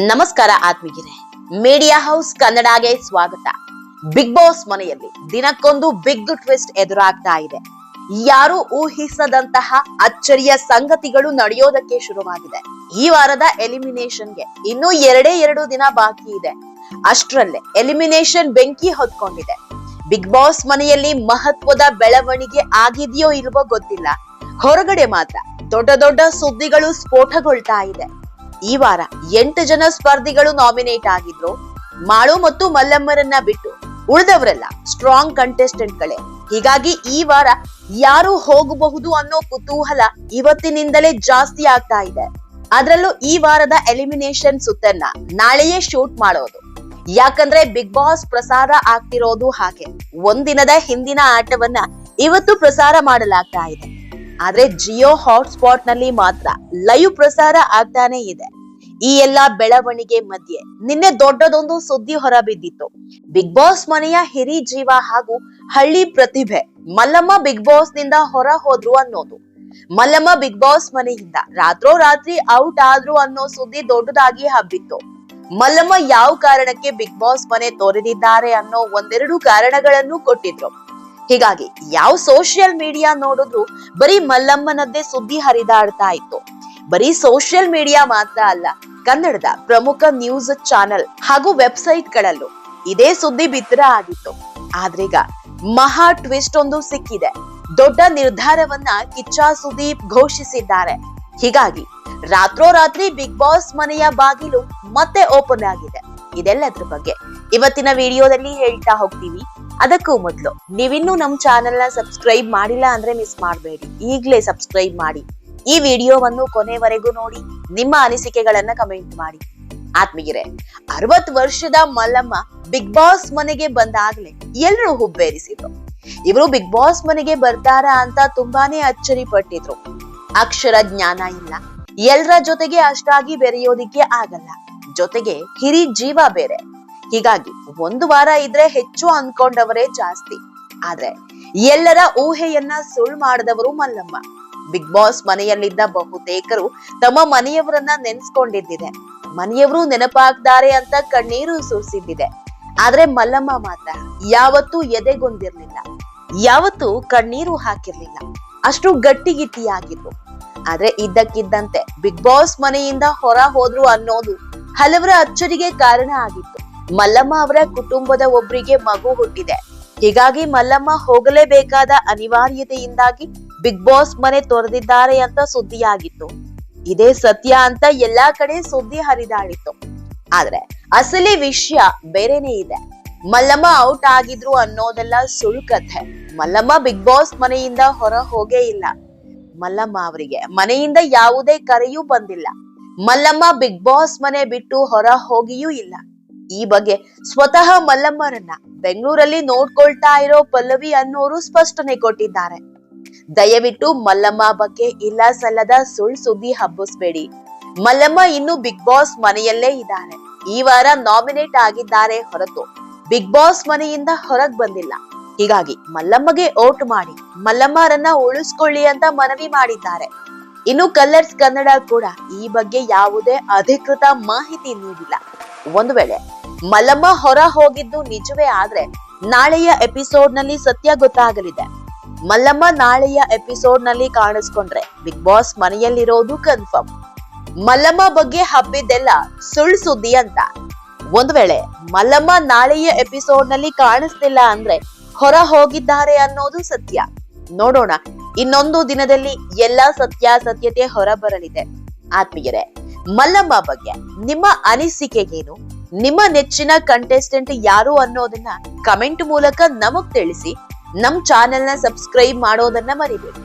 ನಮಸ್ಕಾರ ಆತ್ಮೀಗಿರೆ media house ಕನ್ನಡಗೆ ಸ್ವಾಗತ. Big boss ಮನೆಯಲ್ಲಿ ದಿನಕ್ಕೊಂದು ಬಿಗ್ ಟ್ವಿಸ್ಟ್ ಎದುರಾಗ್ತಾ ಇದೆ. ಯಾರು ಊಹಿಸದಂತಹ ಅಚ್ಚರಿಯ ಸಂಗತಿಗಳು ನಡೆಯೋದಕ್ಕೆ ಶುರುವಾಗಿದೆ. ಈ ವಾರದ ಎಲಿಮಿನೇಷನ್ಗೆ ಇನ್ನು ಎರಡೇ ಎರಡು ದಿನ ಬಾಕಿ ಇದೆ. ಅಷ್ಟರಲ್ಲೇ ಎಲಿಮಿನೇಷನ್ ಬೆಂಕಿ ಹೊತ್ಕೊಂಡಿದೆ. ಬಿಗ್ ಬಾಸ್ ಮನೆಯಲ್ಲಿ ಮಹತ್ವದ ಬೆಳವಣಿಗೆ ಆಗಿದೆಯೋ ಇಲ್ವೋ ಗೊತ್ತಿಲ್ಲ. ಹೊರಗಡೆ ಮಾತ್ರ ದೊಡ್ಡ ದೊಡ್ಡ ಸುದ್ದಿಗಳು ಸ್ಫೋಟಗೊಳ್ತಾ ಇದೆ. ಈ ವಾರ ಎಂಟು ಜನ ಸ್ಪರ್ಧಿಗಳು ನಾಮಿನೇಟ್ ಆಗಿದ್ರು. ಮಾಳು ಮತ್ತು ಮಲ್ಲಮ್ಮರನ್ನ ಬಿಟ್ಟು ಉಳಿದವರೆಲ್ಲ ಸ್ಟ್ರಾಂಗ್ ಕಂಟೆಸ್ಟೆಂಟ್ ಗಳೇ ಹೀಗಾಗಿ ಈ ವಾರ ಯಾರು ಹೋಗಬಹುದು ಅನ್ನೋ ಕುತೂಹಲ ಇವತ್ತಿನಿಂದಲೇ ಜಾಸ್ತಿ ಆಗ್ತಾ ಇದೆ. ಅದರಲ್ಲೂ ಈ ವಾರದ ಎಲಿಮಿನೇಷನ್ ಸುತ್ತನ್ನ ನಾಳೆಯೇ ಶೂಟ್ ಮಾಡೋದು. ಯಾಕಂದ್ರೆ ಬಿಗ್ ಬಾಸ್ ಪ್ರಸಾರ ಆಗ್ತಿರೋದು ಹಾಗೆ. ಒಂದಿನದ ಹಿಂದಿನ ಆಟವನ್ನ ಇವತ್ತು ಪ್ರಸಾರ ಮಾಡಲಾಗ್ತಾ ಇದೆ. ಆದ್ರೆ ಜಿಯೋ ಹಾಟ್ಸ್ಪಾಟ್ನಲ್ಲಿ ಮಾತ್ರ ಲೈವ್ ಪ್ರಸಾರ ಆಗ್ತಾನೆ ಇದೆ. ಈ ಎಲ್ಲಾ ಬೆಳವಣಿಗೆ ಮಧ್ಯೆ ನಿನ್ನೆ ದೊಡ್ಡದೊಂದು ಸುದ್ದಿ ಹೊರಬಿದ್ದಿತ್ತು. ಬಿಗ್ ಬಾಸ್ ಮನೆಯ ಹಿರಿ ಜೀವ ಹಾಗೂ ಹಳ್ಳಿ ಪ್ರತಿಭೆ ಮಲ್ಲಮ್ಮ ಬಿಗ್ ಬಾಸ್ನಿಂದ ಹೊರ ಹೋದ್ರು ಅನ್ನೋದು. ಮಲ್ಲಮ್ಮ ಬಿಗ್ ಬಾಸ್ ಮನೆಯಿಂದ ರಾತ್ರೋ ರಾತ್ರಿ ಔಟ್ ಆದ್ರು ಅನ್ನೋ ಸುದ್ದಿ ದೊಡ್ಡದಾಗಿ ಹಬ್ಬಿತ್ತು. ಮಲ್ಲಮ್ಮ ಯಾವ ಕಾರಣಕ್ಕೆ ಬಿಗ್ ಬಾಸ್ ಮನೆ ತೊರೆದಿದ್ದಾರೆ ಅನ್ನೋ ಒಂದೆರಡು ಕಾರಣಗಳನ್ನು ಕೊಟ್ಟಿದ್ರು. ಹೀಗಾಗಿ ಯಾವ ಸೋಷಿಯಲ್ ಮೀಡಿಯಾ ನೋಡಿದ್ರು ಬರೀ ಮಲ್ಲಮ್ಮನದ್ದೇ ಸುದ್ದಿ ಹರಿದಾಡ್ತಾ ಇತ್ತು. ಬರೀ ಸೋಷಿಯಲ್ ಮೀಡಿಯಾ ಮಾತ್ರ ಅಲ್ಲ ಕನ್ನಡದ ಪ್ರಮುಖ ನ್ಯೂಸ್ ಚಾನೆಲ್ ಹಾಗೂ ವೆಬ್ಸೈಟ್ ಗಳಲ್ಲೂ ಇದೇ ಸುದ್ದಿ ಬಿತ್ತರ ಆಗಿತ್ತು. ಆದ್ರೀಗ ಮಹಾ ಟ್ವಿಸ್ಟ್ ಒಂದು ಸಿಕ್ಕಿದೆ. ದೊಡ್ಡ ನಿರ್ಧಾರವನ್ನ ಕಿಚ್ಚ ಸುದೀಪ್ ಘೋಷಿಸಿದ್ದಾರೆ. ಹೀಗಾಗಿ ರಾತ್ರೋರಾತ್ರಿ ಬಿಗ್ ಬಾಸ್ ಮನೆಯ ಬಾಗಿಲು ಮತ್ತೆ ಓಪನ್ ಆಗಿದೆ. ಇದೆಲ್ಲದ್ರ ಬಗ್ಗೆ ಇವತ್ತಿನ ವಿಡಿಯೋದಲ್ಲಿ ಹೇಳ್ತಾ ಹೋಗ್ತೀವಿ. ಅದಕ್ಕೂ ಮೊದಲು ನೀವಿನ್ನೂ ನಮ್ ಚಾನೆಲ್ನ ಸಬ್ಸ್ಕ್ರೈಬ್ ಮಾಡಿಲ್ಲ ಅಂದ್ರೆ ಮಿಸ್ ಮಾಡಬೇಡಿ. ಈಗಲೇ ಸಬ್ಸ್ಕ್ರೈಬ್ ಮಾಡಿ. ಈ ವಿಡಿಯೋವನ್ನು ಕೊನೆವರೆಗೂ ನೋಡಿ, ನಿಮ್ಮ ಅನಿಸಿಕೆಗಳನ್ನ ಕಮೆಂಟ್ ಮಾಡಿ. ಆತ್ಮೀಯರೇ ಅರವತ್ ವರ್ಷದ ಮಲ್ಲಮ್ಮ ಬಿಗ್ ಬಾಸ್ ಮನೆಗೆ ಬಂದಾಗ್ಲೆ ಎಲ್ರೂ ಹುಬ್ಬೇರಿಸಿದ್ರು. ಇವರು ಬಿಗ್ ಬಾಸ್ ಮನೆಗೆ ಬರ್ತಾರಾ ಅಂತ ತುಂಬಾನೇ ಅಚ್ಚರಿ ಪಟ್ಟಿದ್ರು ಅಕ್ಷರ ಜ್ಞಾನ ಇಲ್ಲ. ಎಲ್ರ ಜೊತೆಗೆ ಅಷ್ಟಾಗಿ ಬೆರೆಯೋದಿಕ್ಕೆ ಆಗಲ್ಲ. ಜೊತೆಗೆ ಹಿರಿ ಜೀವ ಬೇರೆ. ಹೀಗಾಗಿ ಒಂದು ವಾರ ಇದ್ರೆ ಹೆಚ್ಚು ಅನ್ಕೊಂಡವರೇ ಜಾಸ್ತಿ. ಆದ್ರೆ ಎಲ್ಲರ ಊಹೆಯನ್ನ ಸುಳ್ಳು ಮಾಡಿದವರು ಮಲ್ಲಮ್ಮ. ಬಿಗ್ ಬಾಸ್ ಮನೆಯಲ್ಲಿದ್ದ ಬಹುತೇಕರು ತಮ್ಮ ಮನೆಯವರನ್ನ ನೆನೆಸ್ಕೊಂಡಿದ್ದಿದೆ. ಮನೆಯವರು ನೆನಪಾಗ್ದಾರೆ ಅಂತ ಕಣ್ಣೀರು ಸುರಿಸಿದ್ದಿದೆ. ಆದ್ರೆ ಮಲ್ಲಮ್ಮ ಮಾತ್ರ ಯಾವತ್ತೂ ಎದೆಗೊಂದಿರ್ಲಿಲ್ಲ. ಯಾವತ್ತು ಕಣ್ಣೀರು ಹಾಕಿರ್ಲಿಲ್ಲ. ಅಷ್ಟು ಗಟ್ಟಿಗಿಟ್ಟಿಯಾಗಿದ್ರು ಆದ್ರೆ ಇದ್ದಕ್ಕಿದ್ದಂತೆ ಬಿಗ್ ಬಾಸ್ ಮನೆಯಿಂದ ಹೊರ ಹೋದ್ರು ಅನ್ನೋದು ಹಲವರ ಅಚ್ಚರಿಗೆ ಕಾರಣ ಆಗಿತ್ತು. ಮಲ್ಲಮ್ಮ ಅವರ ಕುಟುಂಬದ ಒಬ್ರಿಗೆ ಮಗು ಹುಟ್ಟಿದೆ. ಹೀಗಾಗಿ ಮಲ್ಲಮ್ಮ ಹೋಗಲೇಬೇಕಾದ ಅನಿವಾರ್ಯತೆಯಿಂದಾಗಿ ಬಿಗ್ ಬಾಸ್ ಮನೆ ತೊರೆದಿದ್ದಾರೆ ಅಂತ ಸುದ್ದಿಯಾಗಿತ್ತು. ಇದೇ ಸತ್ಯ ಅಂತ ಎಲ್ಲಾ ಕಡೆ ಸುದ್ದಿ ಹರಿದಾಡಿತ್ತು. ಆದ್ರೆ ಅಸಲಿ ವಿಷಯ ಬೇರೆನೇ ಇದೆ. ಮಲ್ಲಮ್ಮ ಔಟ್ ಆಗಿದ್ರು ಅನ್ನೋದೆಲ್ಲ ಸುಳ್ಳು ಕಥೆ ಮಲ್ಲಮ್ಮ ಬಿಗ್ ಬಾಸ್ ಮನೆಯಿಂದ ಹೊರ ಹೋಗೇ ಇಲ್ಲ. ಮಲ್ಲಮ್ಮ ಅವರಿಗೆ ಮನೆಯಿಂದ ಯಾವುದೇ ಕರೆಯೂ ಬಂದಿಲ್ಲ. ಮಲ್ಲಮ್ಮ ಬಿಗ್ ಬಾಸ್ ಮನೆ ಬಿಟ್ಟು ಹೊರ ಹೋಗಿಯೂ ಇಲ್ಲ. ಈ ಬಗ್ಗೆ ಸ್ವತಃ ಮಲ್ಲಮ್ಮರನ್ನ ಬೆಂಗಳೂರಲ್ಲಿ ನೋಡ್ಕೊಳ್ತಾ ಇರೋ ಪಲ್ಲವಿ ಅನ್ನೋರು ಸ್ಪಷ್ಟನೆ ಕೊಟ್ಟಿದ್ದಾರೆ. ದಯವಿಟ್ಟು ಮಲ್ಲಮ್ಮ ಬಗ್ಗೆ ಇಲ್ಲ ಸಲ್ಲದ ಸುಳ್ ಸುದ್ದಿ ಹಬ್ಬಿಸ್ಬೇಡಿ. ಮಲ್ಲಮ್ಮ ಇನ್ನು ಬಿಗ್ ಬಾಸ್ ಮನೆಯಲ್ಲೇ ಇದ್ದಾರೆ ಈ ವಾರ ನಾಮಿನೇಟ್ ಆಗಿದ್ದಾರೆ ಹೊರತು. ಬಿಗ್ ಬಾಸ್ ಮನೆಯಿಂದ ಹೊರಗ್ ಬಂದಿಲ್ಲ. ಹೀಗಾಗಿ ಮಲ್ಲಮ್ಮಗೆ ಓಟ್ ಮಾಡಿ, ಮಲ್ಲಮ್ಮರನ್ನ ಉಳಿಸ್ಕೊಳ್ಳಿ ಅಂತ ಮನವಿ ಮಾಡಿದ್ದಾರೆ. ಇನ್ನು ಕಲರ್ಸ್ ಕನ್ನಡ ಕೂಡ ಈ ಬಗ್ಗೆ ಯಾವುದೇ ಅಧಿಕೃತ ಮಾಹಿತಿ ನೀಡಿಲ್ಲ. ಒಂದು ವೇಳೆ ಮಲ್ಲಮ್ಮ ಹೊರ ಹೋಗಿದ್ದು ನಿಜವೇ ಆದ್ರೆ ನಾಳೆಯ ಎಪಿಸೋಡ್ನಲ್ಲಿ ಸತ್ಯ ಗೊತ್ತಾಗಲಿದೆ. ಮಲ್ಲಮ್ಮ ನಾಳೆಯ ಎಪಿಸೋಡ್ನಲ್ಲಿ ಕಾಣಿಸ್ಕೊಂಡ್ರೆ ಬಿಗ್ ಬಾಸ್ ಮನೆಯಲ್ಲಿರೋದು ಕನ್ಫರ್ಮ್. ಮಲ್ಲಮ್ಮ ಬಗ್ಗೆ ಹಬ್ಬಿದ್ದೆಲ್ಲ ಸುಳ್ಳು ಸುದ್ದಿ ಅಂತ. ಒಂದ್ ವೇಳೆ ಮಲ್ಲಮ್ಮ ನಾಳೆಯ ಎಪಿಸೋಡ್ನಲ್ಲಿ ಕಾಣಿಸ್ತಿಲ್ಲ ಅಂದ್ರೆ ಹೊರ ಹೋಗಿದ್ದಾರೆ ಅನ್ನೋದು ಸತ್ಯ. ನೋಡೋಣ, ಇನ್ನೊಂದು ದಿನದಲ್ಲಿ ಎಲ್ಲಾ ಸತ್ಯಾಸತ್ಯತೆ ಹೊರಬರಲಿದೆ ಆತ್ಮೀಯರೇ, ಮಲ್ಲಮ್ಮ ಬಗ್ಗೆ ನಿಮ್ಮ ಅನಿಸಿಕೆಗೇನು? ನಿಮ್ಮ ನೆಚ್ಚಿನ ಕಂಟೆಸ್ಟೆಂಟ್ ಯಾರು ಅನ್ನೋದನ್ನ ಕಮೆಂಟ್ ಮೂಲಕ ನಮಗ್ ತಿಳಿಸಿ. ನಮ್ ಚಾನೆಲ್ನ ಸಬ್ಸ್ಕ್ರೈಬ್ ಮಾಡೋದನ್ನ ಮರಿಬೇಡಿ.